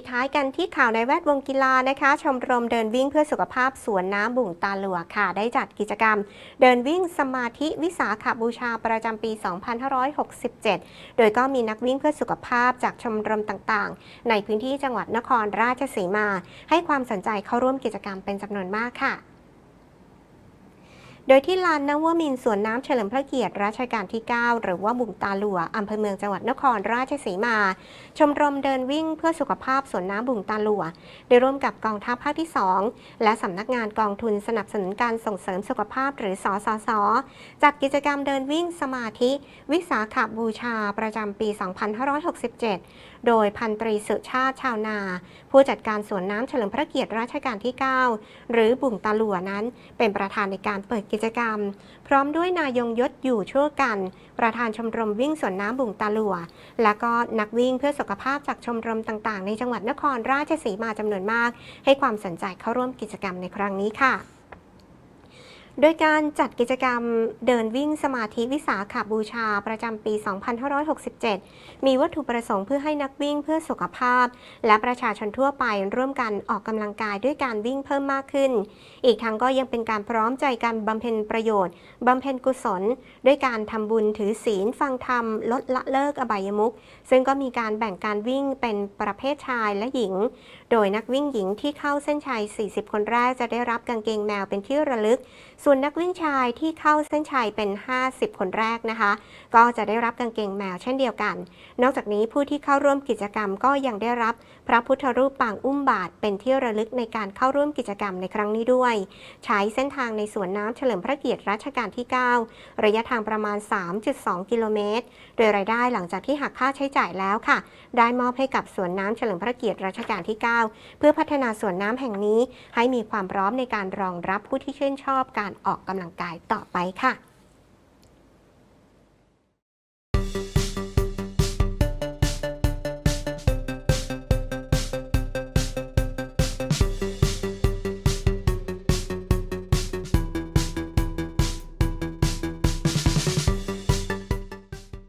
ปิดท้ายกันที่ข่าวในแวดวงกีฬานะคะ ชมรมเดินวิ่งเพื่อสุขภาพสวนน้ำบุ่งตาหลัวค่ะ ได้จัดกิจกรรม เดินวิ่งสมาธิวิสาขบูชาประจำปี 2567 โดยก็มีนักวิ่งเพื่อสุขภาพจากชมรมต่างๆ ในพื้นที่จังหวัดนครราชสีมา ให้ความสนใจเข้าร่วมกิจกรรมเป็นจำนวนมากค่ะ โดยที่ลานนวมินสวนน้ำเฉลิมพระเกียรติรัชกาลที่ 9 หรือว่าบุ่งตาหลัวอำเภอเมืองจังหวัดนครราชสีมา ชมรมเดินวิ่งเพื่อสุขภาพสวนน้ำบุ่งตาหลัวได้ร่วมกับกองทัพภาคที่ 2 และสำนักงานกองทุนสนับสนุนการส่งเสริมสุขภาพหรือสสสจัดกิจกรรมเดินวิ่งสมาธิ วิสาขบูชาประจำปี 2567 โดยพันตรีสุชาติชาวนา ผู้จัดการสวนน้ำเฉลิมพระเกียรติรัชกาลที่ 9 หรือบุ่งตาหลัวนั้น เป็นประธานในการเปิดกิกิจกรรม พร้อมด้วยนายงยศอยู่ชั่วกัน ประธานชมรมวิ่งสวนน้ำบุงตาหลัว และก็นักวิ่งเพื่อสุขภาพจากชมรมต่างๆ ในจังหวัดนครราชสีมาจำนวนมาก ให้ความสนใจเข้าร่วมกิจกรรมในครั้งนี้ค่ะ โดยการจัดกิจกรรมเดินวิ่งสมาธิวิสาขาบูชาประจำปี 2567 มีวัตถุประสงค์เพื่อให้นักวิ่งเพื่อสุขภาพ และประชาชนทั่วไปร่วมกันออกกำลังกายด้วยการวิ่งเพิ่มมากขึ้น อีกทั้งก็ยังเป็นการพร้อมใจกันบำเพ็ญประโยชน์บำเพ็ญกุศล ด้วยการทำบุญถือศีลฟังธรรม ลดละเลิกอบายมุขซึ่งก็มีการแบ่งการวิ่งเป็นประเภทชายและหญิง โดยนักวิ่งหญิงที่เข้าเส้นชัย 40 คนแรกจะได้รับกางเกงแมวเป็นที่ระลึกส่วนนักวิ่งชายที่เข้าเส้นชัยเป็น 50 คนแรกนะคะ ก็จะได้รับกางเกงแมวเช่นเดียวกัน นอกจากนี้ผู้ที่เข้าร่วมกิจกรรมก็ยังได้รับพระพุทธรูปปางอุ้มบาท เป็นที่ระลึกในการเข้าร่วมกิจกรรมในครั้งนี้ด้วย ใช้เส้นทางในสวนน้ำเฉลิมพระเกียรติรัชกาลที่ 9 ระยะทางประมาณ 3.2 กิโลเมตร โดยรายได้หลังจากที่หักค่าใช้จ่ายแล้วค่ะ ได้มอบให้กับสวนน้ำเฉลิมพระเกียรติรัชกาลที่ 9 เพื่อพัฒนาสวนน้ำแห่งนี้ ให้มีความพร้อมในการรองรับผู้ที่ชื่นชอบการออกกำลังกายต่อไปค่ะ